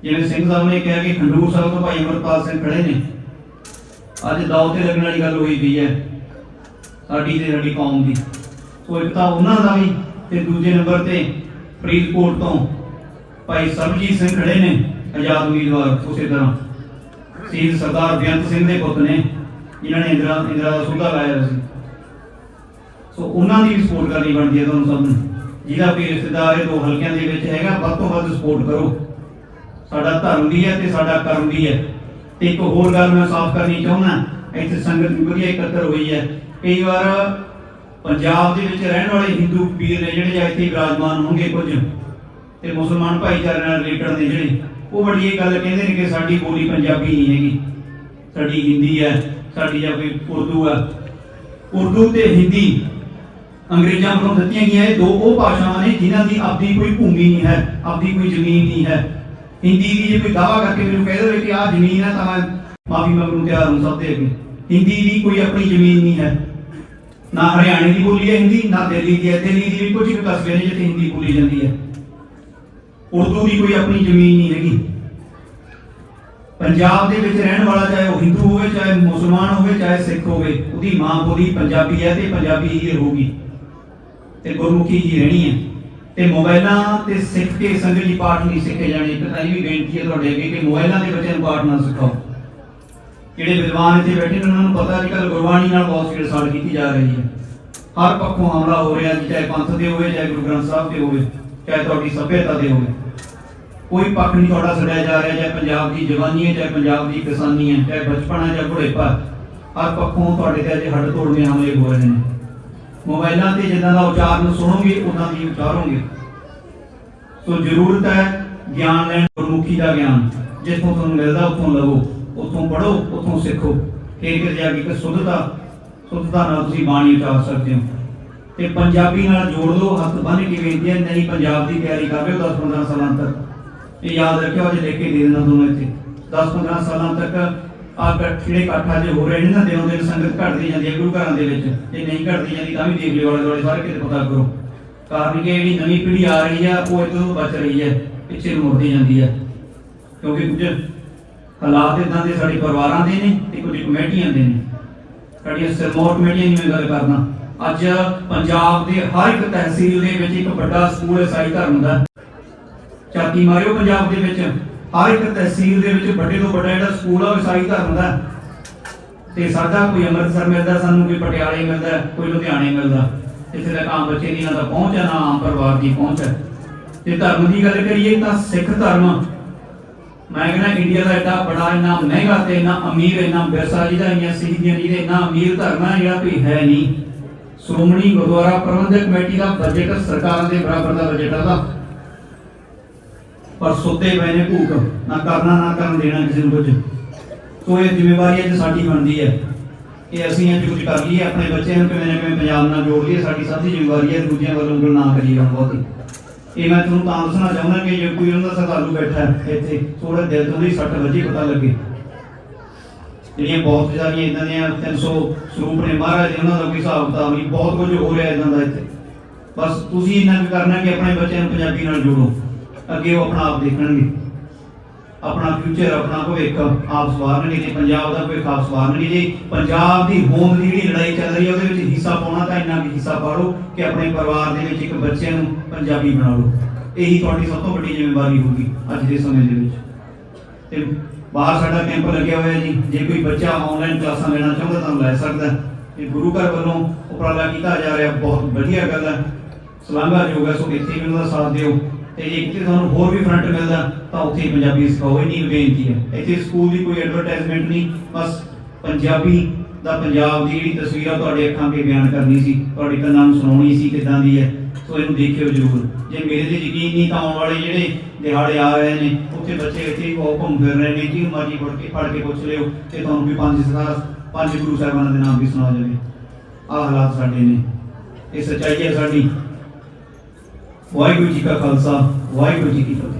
ਜਿਵੇਂ ਸਿੰਘ ਸਾਹਿਬ ਨੇ ਕਿਹਾ ਕਿ ਖੰਡੂਰ ਸਾਹਿਬ ਤੋਂ ਭਾਈ ਅਮਰਪਾਲ ਸਿੰਘ ਖੜੇ ਨੇ। ਅੱਜ ਦਾਅ ਤੇ ਲੱਗਣ ਵਾਲੀ ਗੱਲ ਹੋਈ ਪਈ ਹੈ, ਸਾਡੀ ਤੇ ਸਾਡੀ ਕੌਮ ਦੀ। ਸੋ ਇੱਕ ਤਾਂ ਉਹਨਾਂ ਦਾ ਵੀ ਤੇ ਦੂਜੇ ਨੰਬਰ ਤੇ ਫਰੀਦਕੋਟ ਤੋਂ ਭਾਈ ਸਰਬਜੀਤ ਸਿੰਘ ਖੜੇ ਨੇ। ਆਜ਼ਾਦ ਉਮੀਦਵਾਰ ਉਸੇ ਤਰ੍ਹਾਂ। ਸ਼ਹੀਦ ਸਰਦਾਰ ਬੇਅੰਤ ਸਿੰਘ ਦੇ ਪੁੱਤ ਨੇ ਜਿਨ੍ਹਾਂ ਨੇ ਇੰਦਰਾ ਇੰਦਰਾ ਦਾ ਸੋਧਾ ਲਾਇਆ ਸੀ। ਸੋ ਉਹਨਾਂ ਦੀ ਸਪੋਰਟ ਕਰਨੀ ਬਣਦੀ ਹੈ ਤੁਹਾਨੂੰ ਸਭ ਨੂੰ। ਜਿਹਦਾ ਵੀ ਰਿਸ਼ਤੇਦਾਰ ਇਹ ਦੋ ਹਲਕਿਆਂ ਦੇ ਵਿੱਚ ਹੈਗਾ, ਵੱਧ ਤੋਂ ਵੱਧ ਸਪੋਰਟ ਕਰੋ। ਸਾਡਾ ਧਰਮ ਵੀ ਹੈ ਤੇ ਸਾਡਾ ਕਰਮ ਵੀ ਹੈ। ਤੇ ਇੱਕ ਹੋਰ ਗੱਲ ਮੈਂ ਸਾਫ਼ ਕਰਨੀ ਚਾਹੁੰਦਾ, ਇੱਥੇ ਸੰਗਤ ਵੀ ਵਧੀਆ ਇਕੱਤਰ ਹੋਈ ਹੈ। ਕਈ ਵਾਰ ਪੰਜਾਬ ਦੇ ਵਿੱਚ ਰਹਿਣ ਵਾਲੇ ਹਿੰਦੂ ਵੀਰ ਨੇ ਜਿਹੜੇ ਇੱਥੇ ਵਿਰਾਜਮਾਨ ਹੋਣਗੇ ਕੁਝ, ਤੇ ਮੁਸਲਮਾਨ ਭਾਈਚਾਰੇ ਨਾਲ ਰਿਲੇਟਡ ਨੇ ਜਿਹੜੇ। ਉਹ ਬੜੀ ਇਹ ਗੱਲ ਕਹਿੰਦੇ ਨੇ ਕਿ ਸਾਡੀ ਬੋਲੀ ਪੰਜਾਬੀ ਨਹੀਂ ਹੈਗੀ। ਸਾਡੀ ਹਿੰਦੀ ਹੈ, ਸਾਡੀ ਜਾਂ ਕੋਈ ਉਰਦੂ ਹੈ। ਉਰਦੂ ਤੇ ਹਿੰਦੀ ਅੰਗਰੇਜ਼ਾਂ ਵੱਲੋਂ ਦਿੱਤੀਆਂ ਗਈਆਂ ਇਹ ਦੋ ਉਹ ਭਾਸ਼ਾਵਾਂ ਨੇ ਜਿਨ੍ਹਾਂ ਦੀ ਆਪਦੀ ਕੋਈ ਭੂਮੀ ਨਹੀਂ ਹੈ, ਆਪਦੀ ਕੋਈ ਜ਼ਮੀਨ ਨਹੀਂ ਹੈ। ਹਿੰਦੀ ਦੀ ਜੇ ਕੋਈ ਦਾਵਾ ਕਰਕੇ ਮੈਨੂੰ ਕਹਿ ਦੇਵੇ ਕਿ ਆਹ ਜ਼ਮੀਨ ਹੈ ਤਾਂ ਮੈਂ ਮਾਫੀ ਮੰਗਣ ਨੂੰ ਤਿਆਰ ਹਾਂ ਸਭ ਦੇ ਅੱਗੇ। ਹਿੰਦੀ ਦੀ ਕੋਈ ਆਪਣੀ ਜ਼ਮੀਨ ਨਹੀਂ ਹੈ। ਨਾ ਹਰਿਆਣੇ ਦੀ ਬੋਲੀ ਹੈ ਹਿੰਦੀ, ਨਾ ਦਿੱਲੀ ਦੀ ਹੈ। ਦਿੱਲੀ ਦੀ ਵੀ ਕੁਝ ਕੁ ਕਸਬੇ ਨੇ ਜਿੱਥੇ ਹਿੰਦੀ ਬੋਲੀ ਜਾਂਦੀ ਹੈ। ਉਰਦੂ ਦੀ ਕੋਈ ਆਪਣੀ ਜ਼ਮੀਨ ਨਹੀਂ ਹੈਗੀ। ਪੰਜਾਬ ਦੇ ਵਿੱਚ ਰਹਿਣ ਵਾਲਾ ਚਾਹੇ ਉਹ ਹਿੰਦੂ ਹੋਵੇ, ਚਾਹੇ ਮੁਸਲਮਾਨ ਹੋਵੇ, ਚਾਹੇ ਸਿੱਖ ਹੋਵੇ, ਉਹਦੀ ਮਾਂ ਬੋਲੀ ਪੰਜਾਬੀ ਹੈ ਤੇ ਪੰਜਾਬੀ ਹੀ ਰਹੂਗੀ। ਤੇ ਗੁਰਮੁਖੀ ਹੀ ਰਹਿਣੀ ਹੈ। ਤੇ ਮੋਬਾਈਲਾਂ ਤੇ ਸਿੱਖ ਕੇ ਸੰਗਤ ਜੀ ਪਾਠ ਨਹੀਂ ਸਿੱਖੇ ਜਾਣੇ ਪਤਾ ਤਾਂ ਇਹ ਵੀ ਬੇਨਤੀ ਹੈ ਤੁਹਾਡੇ ਅੱਗੇ ਕਿ ਮੋਬਾਈਲਾਂ ਦੇ ਬੱਚਿਆਂ ਨੂੰ ਪਾਠ ਨਾ ਸਿਖਾਓ। ਜਿਹੜੇ ਵਿਦਵਾਨ ਇੱਥੇ ਬੈਠੇ ਨੇ, ਉਹਨਾਂ ਨੂੰ ਪਤਾ ਅੱਜ ਕੱਲ੍ਹ ਗੁਰਬਾਣੀ ਨਾਲ ਬਹੁਤ ਛੇੜਛਾੜ ਕੀਤੀ ਜਾ ਰਹੀ ਹੈ। ਹਰ ਪੱਖੋਂ ਹਮਲਾ ਹੋ ਰਿਹਾ ਚਾਹੇ ਪੰਥ ਦੇ ਹੋਵੇ, ਚਾਹੇ ਗੁਰੂ ਗ੍ਰੰਥ ਸਾਹਿਬ ਦੇ ਹੋਵੇ। ਚਾਹੇ ਤੁਹਾਡੀ ਸਭਿਅਤਾ ਦੇ ਹੋਵੇ। ਕੋਈ ਪੱਖ ਨਹੀਂ ਤੁਹਾਡਾ ਛੱਡਿਆ ਜਾ ਰਿਹਾ, ਚਾਹੇ ਪੰਜਾਬ ਦੀ ਜਵਾਨੀ ਹੈ, ਚਾਹੇ ਪੰਜਾਬ ਦੀ ਕਿਸਾਨੀ ਹੈ, ਚਾਹੇ ਬਚਪਨ ਹੈ ਚਾਹੇ ਬੁਢੇਪਾ ਹਰ ਪੱਖੋਂ ਤੁਹਾਡੇ ਤੇ ਅੱਜ ਹੱਡ ਤੋੜਵੇਂ ਹਮਲੇ ਹੋ ਰਹੇ ਨੇ। ਮੋਬਾਈਲਾਂ ਤੇ ਜਿੱਦਾਂ ਦਾ ਉਚਾਰਨ ਸੁਣੋਗੇ, ਉਦਾਂ ਦੀ ਉਚਾਰੋਗੇ। ਸੋ ਜ਼ਰੂਰਤ ਹੈ ਗਿਆਨ ਲੈਣ, ਗੁਰਮੁਖੀ ਦਾ ਗਿਆਨ। ਜਿੱਥੋਂ ਤੁਹਾਨੂੰ ਮਿਲਦਾ, ਉੱਥੋਂ ਲਵੋ। ਉੱਥੋਂ ਪੜੋ ਉੱਥੋਂ ਸਿੱਖੋ। ਫਿਰ ਜਾ ਕੇ ਇੱਕ ਸੁੱਧਤਾ ਸੁੱਧਤਾ ਨਾਲ ਤੁਸੀਂ ਬਾਣੀ ਉਚਾਰ ਸਕਦੇ ਹੋ। ਤੇ ਪੰਜਾਬੀ ਨਾਲ ਜੋੜ ਲਓ ਹੱਥ ਬੰਨ੍ਹ ਕੇ ਬੇਨਤੀ ਹੈ ਨਹੀਂ ਪੰਜਾਬ ਦੀ ਤਿਆਰੀ ਕਰ ਰਹੇ ਹੋ 10 15 ਸਾਲਾਂ ਤੱਕ। ਇਹ ਯਾਦ ਰੱਖਿਓ, ਅੱਜ ਲਿਖ ਕੇ ਦੇ ਦੇਣਾ ਤੁਹਾਨੂੰ ਇੱਥੇ। 10 15 ਸਾਲਾਂ ਤੱਕ ਆ ਜਿਹੜੇ ਇਕੱਠਾ ਜੇ ਹੋ ਰਹੇ ਨੇ ਨਾ, ਦਿਨੋਂ ਦਿਨ ਸੰਗਤ ਘਟਦੀ ਜਾਂਦੀ ਹੈ ਗੁਰੂ ਘਰਾਂ ਦੇ ਵਿੱਚ। ਜੇ ਨਹੀਂ ਘਟਦੀ ਜਾਂਦੀ, ਤਾਂ ਵੀ ਦੇਖ ਲਿਓ ਵਾਲੇ ਦੁਆਲੇ ਸਾਰੇ ਕਿਤੇ ਪਤਾ ਕਰੋ। ਕਾਰਨ ਕਿ ਜਿਹੜੀ ਨਵੀਂ ਪੀੜ੍ਹੀ ਆ ਰਹੀ ਆ ਉਹ ਇਦੋਂ ਬਚ ਰਹੀ ਹੈ, ਪਿੱਛੇ ਨੂੰ ਮੁੜਦੀ ਜਾਂਦੀ ਹੈ। ਕਿਉਂਕਿ ਕੁਝ ਹਾਲਾਤ ਇਦਾਂ ਦੇ ਸਾਡੇ ਪਰਿਵਾਰਾਂ ਦੇ ਨੇ, ਤੇ ਕੁਝ ਕਮੇਟੀਆਂ ਦੇ ਨੇ। ਸਾਡੀਆਂ ਸਿਰਮੌਰ ਕਮੇਟੀਆਂ ਦੀ ਮੈਂ ਗੱਲ ਕਰਨਾ ਅੱਜ ਪੰਜਾਬ ਦੇ ਹਰ ਇੱਕ ਤਹਿਸੀਲ ਦੇ ਵਿੱਚ ਇੱਕ ਵੱਡਾ ਸਕੂਲ ਈਸਾਈ ਧਰਮ ਦਾ ਚਾਤੀ ਮਾਰਿਓ ਪੰਜਾਬ ਦੇ ਵਿੱਚ। ਹਰ ਇੱਕ ਤਹਿਸੀਲ ਦੇ ਵਿੱਚ ਵੱਡੇ ਤੋਂ ਵੱਡਾ ਜਿਹੜਾ ਸਕੂਲ ਆ ਈਸਾਈ ਧਰਮ ਦਾ। ਤੇ ਸਾਡਾ ਕੋਈ ਅੰਮ੍ਰਿਤਸਰ ਮਿਲਦਾ, ਸਾਨੂੰ ਕੋਈ ਪਟਿਆਲੇ ਮਿਲਦਾ, ਕੋਈ ਲੁਧਿਆਣੇ ਮਿਲਦਾ। ਇੱਥੇ ਤੱਕ ਆਮ ਬੱਚੇ ਦੀ ਨਾ ਤਾਂ ਪਹੁੰਚ ਹੈ ਨਾ ਆਮ ਪਰਿਵਾਰ ਦੀ ਪਹੁੰਚ ਹੈ ਤੇ ਧਰਮ ਦੀ ਗੱਲ ਕਰੀਏ ਤਾਂ ਸਿੱਖ ਧਰਮ, ਮੈਂ ਕਹਿੰਦਾ ਇੰਡੀਆ ਦਾ ਐਡਾ ਬੜਾ, ਇੰਨਾ ਮਹਿੰਗਾ ਤੇ ਇੰਨਾ ਅਮੀਰ, ਇੰਨਾ ਵਿਰਸਾ ਜਿਹਦਾ ਇੰਨੀਆਂ ਸਿੱਖੀਆਂ ਜਿਹਦੇ ਇੰਨਾ ਅਮੀਰ ਧਰਮ ਹੈ ਜਿਹੜਾ ਕੋਈ ਹੈ ਨਹੀਂ। ਸ਼੍ਰੋਮਣੀ ਗੁਰਦੁਆਰਾ ਪ੍ਰਬੰਧਕ ਕਮੇਟੀ ਦਾ ਬਜਟ ਸਰਕਾਰ ਦੇ ਬਰਾਬਰ ਦਾ ਬਜਟ ਆ ਪਰ ਸੁੱਤੇ ਪਏ ਨੇ ਭੂਖ ਨਾ ਕਰਨਾ, ਨਾ ਕਰਨ ਦੇਣਾ ਕਿਸੇ ਨੂੰ ਕੁਝ। ਸੋ ਇਹ ਜ਼ਿੰਮੇਵਾਰੀ ਅੱਜ ਸਾਡੀ ਬਣਦੀ ਹੈ ਕਿ ਅਸੀਂ ਅੱਜ ਕੁਝ ਕਰ ਲਈਏ, ਆਪਣੇ ਬੱਚਿਆਂ ਨੂੰ ਕਿਵੇਂ ਨਾ ਕਿਵੇਂ ਪੰਜਾਬ ਨਾਲ ਜੋੜ ਲਈਏ, ਸਾਡੀ ਸਭ ਜ਼ਿੰਮੇਵਾਰੀ ਹੈ, ਦੂਜਿਆਂ ਵੱਲੋਂ ਗੱਲ ਨਾ ਕਰੀਏ ਬਹੁਤ। ਇਹ ਮੈਂ ਤੁਹਾਨੂੰ ਤਾਂ ਦੱਸਣਾ ਚਾਹੁੰਦਾ ਕਿ ਜੇ ਕੋਈ ਉਹਨਾਂ ਦਾ ਸਰਦਾਰੂ ਬੈਠਾ ਇੱਥੇ ਥੋੜਾ ਦਿਲ ਤੋਂ ਵੀ ਸੱਟ ਵੱਜੀ ਪਤਾ ਲੱਗੇ। ਜਿਹੜੀਆਂ ਬਹੁਤ ਸਾਰੀਆਂ ਇਦਾਂ ਦੀਆਂ 300 ਸਰੂਪ ਨੇ ਮਹਾਰਾਜ ਦੇ ਉਹਨਾਂ ਦਾ ਕੋਈ ਹਿਸਾਬ ਕਿਤਾਬ ਨਹੀਂ, ਬਹੁਤ ਕੁਝ ਹੋ ਰਿਹਾ ਇਦਾਂ ਦਾ ਇੱਥੇ। ਬਸ ਤੁਸੀਂ ਇੰਨਾ ਕੁ ਕਰਨਾ ਕਿ ਆਪਣੇ ਬੱਚਿਆਂ ਨੂੰ ਪੰਜਾਬੀ ਨਾਲ ਜੋੜੋ। ਅੱਗੇ ਉਹ ਆਪਣਾ ਆਪ ਦੇਖਣਗੇ। ਆਪਣਾ ਫਿਊਚਰ ਆਪਣਾ ਭਵਿੱਖ ਆਪ ਸਵਾਰਨਗੇ। ਜੇ ਪੰਜਾਬ ਦਾ ਕੋਈ ਖਾਸ ਸਵਾਰਨਗੇ, ਜੇ ਪੰਜਾਬ ਦੀ ਹੋਂਦ ਦੀ ਜਿਹੜੀ ਲੜਾਈ ਚੱਲ ਰਹੀ ਹੈ, ਉਹਦੇ ਵਿੱਚ ਹਿੱਸਾ ਪਾਉਣਾ ਤਾਂ ਇੰਨਾ ਕੁ ਹਿੱਸਾ ਪਾੜੋ ਕਿ ਆਪਣੇ ਪਰਿਵਾਰ ਦੇ ਵਿੱਚ ਇੱਕ ਬੱਚੇ ਨੂੰ ਪੰਜਾਬੀ ਬਣਾ ਲਓ। ਇਹੀ ਤੁਹਾਡੀ ਸਭ ਤੋਂ ਵੱਡੀ ਜ਼ਿੰਮੇਵਾਰੀ ਹੋਊਗੀ ਅੱਜ ਦੇ ਸਮੇਂ ਦੇ ਵਿੱਚ। ਤੇ ਬਾਹਰ ਸਾਡਾ ਕੈਂਪ ਲੱਗਿਆ ਹੋਇਆ ਜੀ। ਜੇ ਕੋਈ ਬੱਚਾ ਆਨਲਾਈਨ ਕਲਾਸਾਂ ਲੈਣਾ ਚਾਹੁੰਦਾ ਤਾਂ ਲੈ ਸਕਦਾ। ਇਹ ਗੁਰੂ ਘਰ ਵੱਲੋਂ ਉਪਰਾਲਾ ਕੀਤਾ ਜਾ ਰਿਹਾ, ਬਹੁਤ ਵਧੀਆ ਗੱਲ ਹੈ। ਸਲਾਘਾਯੋਗ ਹੈ ਸੋ ਇੱਥੇ ਵੀ ਉਹਨਾਂ ਦਾ ਸਾਥ ਦਿਓ। ਤੇ ਜੇ ਕਿਤੇ ਤੁਹਾਨੂੰ ਹੋਰ ਵੀ ਫਰੰਟ ਮਿਲਦਾ, ਤਾਂ ਉੱਥੇ ਪੰਜਾਬੀ ਸਿਖਾਓ ਇਹ ਨਹੀਂ ਬੇਨਤੀ ਹੈ। ਇੱਥੇ ਸਕੂਲ ਦੀ ਕੋਈ ਐਡਵਰਟਾਈਜ਼ਮੈਂਟ ਨਹੀਂ, ਬਸ ਪੰਜਾਬੀ ਦਾ ਪੰਜਾਬ ਦੀ ਜਿਹੜੀ ਤਸਵੀਰ ਆ ਤੁਹਾਡੇ ਅੱਖਾਂ 'ਤੇ ਬਿਆਨ ਕਰਨੀ ਸੀ, ਤੁਹਾਡੇ ਕੰਨਾਂ ਨੂੰ ਸੁਣਾਉਣੀ ਸੀ ਕਿਦਾਂ ਦੀ ਹੈ। ਸੋ ਇਹਨੂੰ ਦੇਖਿਓ ਜ਼ਰੂਰ। ਜੇ ਮੇਰੇ ਤੇ ਯਕੀਨ ਨਹੀਂ ਤਾਂ ਆਉਣ ਵਾਲੇ ਜਿਹੜੇ ਦਿਹਾੜੇ ਆ ਰਹੇ ਨੇ, ਉੱਥੇ ਬੱਚੇ ਇੱਥੇ ਉਹ ਘੁੰਮ ਫਿਰ ਰਹੇ ਨੇ ਜੀ ਮਰਜ਼ੀ ਫੜ ਕੇ ਫੜ ਕੇ ਪੁੱਛ ਲਿਓ ਤੇ ਤੁਹਾਨੂੰ ਵੀ ਪੰਜ ਸਦਾ ਪੰਜ ਗੁਰੂ ਸਾਹਿਬਾਨਾਂ ਦੇ ਨਾਮ ਵੀ ਸੁਣਾ ਜਾਵੇ ਆਹ ਹਾਲਾਤ ਸਾਡੇ ਨੇ। ਇਹ ਸੱਚਾਈ ਹੈ ਸਾਡੀ। ਵਾਹਿਗੁਰੂ ਜੀ ਕਾ ਖਾਲਸਾ, ਵਾਹਿਗੁਰੂ ਜੀ ਕੀ ਫਤਿਹ।